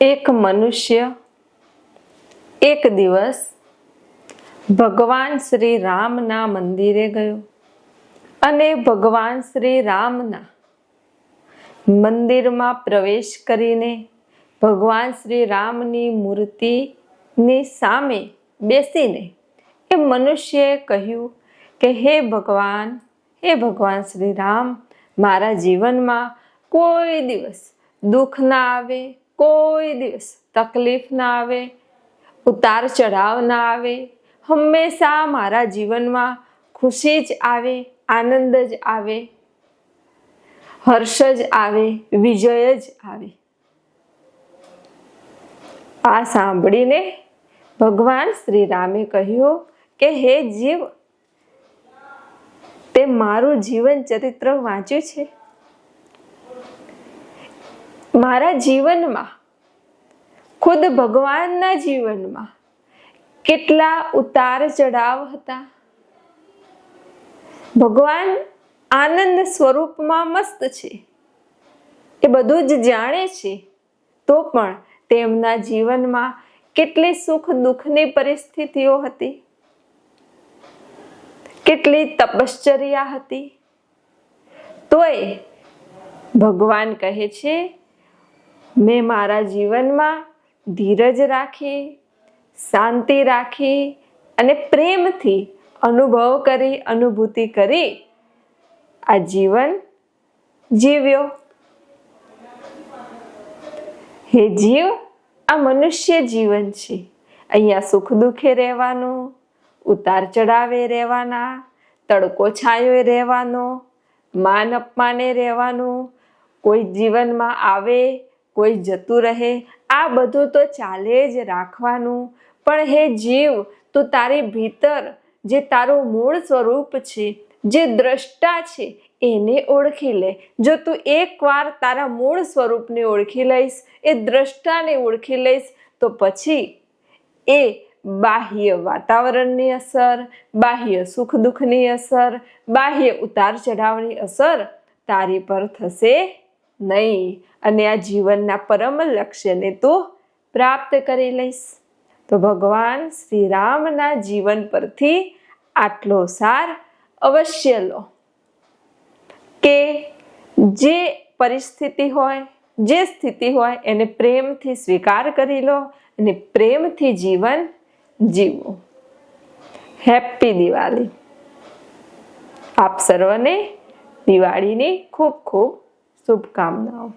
એક મનુષ્ય, એક દિવસ ભગવાન શ્રી રામના મંદિરે ગયો અને ભગવાન શ્રી રામના મંદિરમાં પ્રવેશ કરીને ભગવાન શ્રી રામની મૂર્તિની સામે બેસીને એ મનુષ્યએ કહ્યું કે, હે ભગવાન હે ભગવાન શ્રી રામ, મારા જીવનમાં કોઈ દિવસ દુઃખ ના આવે કોઈ દિવસ તકલીફ ના આવે, ઉતાર ચઢાવ ના આવે, હંમેશા મારા જીવનમાં ખુશી જ આવે, આનંદ જ આવે, હર્ષ જ આવે, વિજય જ આવે. આ સાંભળીને ભગવાન શ્રી રામે કહ્યું કે, હે જીવ, તે મારું જીવન ચરિત્ર વાંચ્યું છે. મારા જીવનમાં, ખુદ ભગવાનના જીવનમાં કેટલા ઉતાર ચઢાવ હતા. ભગવાન આનંદ સ્વરૂપમાં મસ્ત છે. એ બધું જ જાણે છે, તો પણ તેમના જીવનમાં કેટલી સુખ દુઃખની પરિસ્થિતિઓ હતી. કેટલી તપશ્ચર્યા હતી. તોય ભગવાન કહે છે મેં મારા જીવનમાં ધીરજ રાખી, શાંતિ રાખી અને પ્રેમથી અનુભવ કરી, અનુભૂતિ કરી આ જીવન જીવ્યો. હે જીવ, આ મનુષ્ય જીવન છે. અહીંયા સુખ દુઃખે રહેવાનું, ઉતાર ચડાવે રહેવાના, તડકો છાયો રહેવાનો, માન અપમાને રહેવાનું, કોઈ જીવનમાં આવે કોઈ જતું રહે, આ બધું તો ચાલે જ રાખવાનું. પણ હે જીવ, તું તારી ભીતર જે તારું મૂળ સ્વરૂપ છે, જે દ્રષ્ટા છે, એને ઓળખી લે. જો તું એકવાર તારા મૂળ સ્વરૂપને ઓળખી લઈશ, એ દ્રષ્ટાને ઓળખી લઈશ, તો પછી એ બાહ્ય વાતાવરણની અસર, બાહ્ય સુખ દુઃખની અસર, બાહ્ય ઉતાર ચઢાવની અસર તારી પર થશે. નહીં, અને આ જીવનના પરમ લક્ષ્યને તું પ્રાપ્ત કરી લઈશ. તો ભગવાન શ્રી રામના જીવન પરથી આટલો સાર અવશ્ય લો. કે જે પરિસ્થિતિ હોય, જે સ્થિતિ હોય, એને પ્રેમથી સ્વીકાર કરી લો, અને પ્રેમથી જીવન જીવો. હેપી દિવાળી. આપ સર્વને દિવાળીની ખૂબ ખૂબ શુભકામનાઓ